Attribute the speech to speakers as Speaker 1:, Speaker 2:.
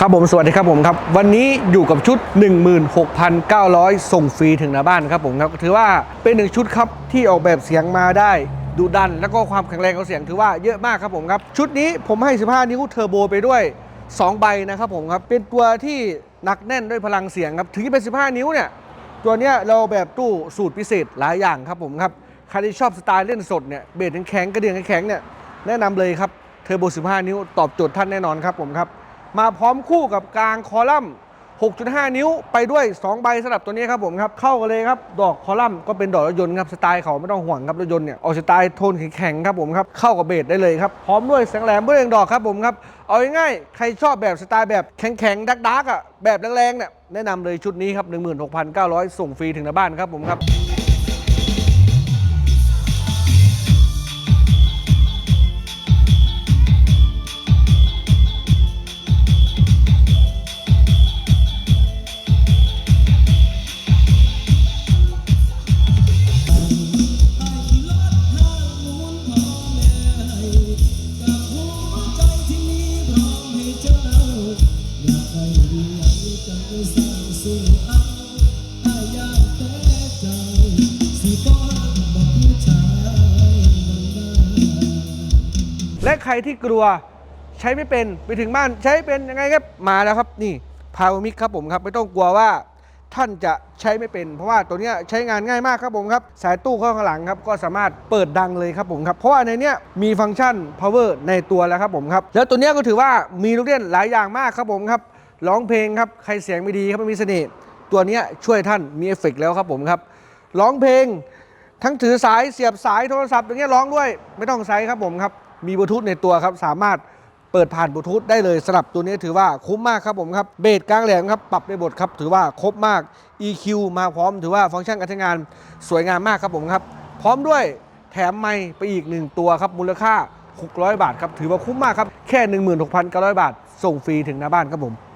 Speaker 1: ครับผมสวัสดีครับผมครับ วันนี้อยู่กับชุด 16,900 ส่งฟรีถึงหน้าบ้านครับผมครับถือว่าเป็นหนึ่งชุดครับที่ออกแบบเสียงมาได้ดูดัน แล้วก็ความแข็งแรงของเสียงถือว่าเยอะมากครับผมครับ ชุดนี้ผมให้ 15 นิ้วเทอร์โบไปด้วย 2 ใบนะครับผมครับ เป็นตัวที่หนักแน่นด้วยพลังเสียงครับถึงจะเป็น 15 นิ้วเนี่ยตัวเนี้ยเราแบบตู้สูตรพิเศษหลายอย่างครับผมครับใครที่ชอบสไตล์เล่นสดเนี่ยเบสแข็งๆกระเดื่องแข็งๆเนี่ยแนะนำเลยครับเทอร์โบ 15 นิ้วตอบโจทย์ท่านแน่นอนครับผมครับ มาพร้อมคู่กับกลางคอลัมน์ 6.5 นิ้วไปด้วย 2 ใบสำหรับตัวนี้ครับผมครับ เข้ากันเลยครับ ดอกคอลัมน์ก็เป็นดอกรถยนต์ครับสไตล์เขาไม่ต้องห่วงครับรถยนต์เนี่ยออกสไตล์โทนแข็งๆครับผมครับเข้ากับเบสได้เลยครับพร้อมด้วยแสงแหลมเบื้องดอกครับผมครับเอาง่ายๆใครชอบแบบสไตล์แบบแข็งๆดักๆอะแบบแรงๆเนี่ยแนะนำเลยชุดนี้ครับ16,900 ส่งฟรีถึงหน้าบ้านครับผมครับ และใครที่กลัวใช้ไม่เป็นไปถึงบ้านใช้เป็นยังไงครับมาแล้วครับนี่พาวมิกครับผมครับไม่ต้องกลัวว่าท่านจะใช้ไม่เป็น เพราะว่าตัวนี้ใช้งานง่ายมากครับผมครับ สายตู้เข้างหลังครับก็สามารถเปิดดังเลยครับผมครับ เพราะว่าในนี้มีฟังก์ชัน power ในตัวแล้วครับผมครับ แล้วตัวนี้ก็ถือว่ามีลูกเล่นหลายอย่างมากครับผมครับ ร้องเพลงครับใครเสียงไม่ดีครับไม่มีเสน่ห์ตัวนี้ช่วยท่านมีเอฟเฟกแล้วครับผมครับร้องเพลง ทั้งถือสายเสียบสายโทรศัพท์อย่างเงี้ยร้องด้วยไม่ต้องใช้ครับผมครับมีบลูทูธในตัวครับสามารถเปิดผ่านบลูทูธได้เลยสำหรับตัวนี้ถือว่าคุ้มมากครับผมครับเบสกลางแหลมครับปรับในบทครับถือว่าครบมาก EQ มาพร้อม ถือว่าฟังก์ชันการใช้งานสวยงามมากครับผมครับ พร้อมด้วยแถมไมค์ไปอีกหนึ่งตัวครับมูลค่า 600 บาทครับถือว่าคุ้มมากครับแค่ 16,900 บาท ส่งฟรีถึงหน้าบ้านครับผม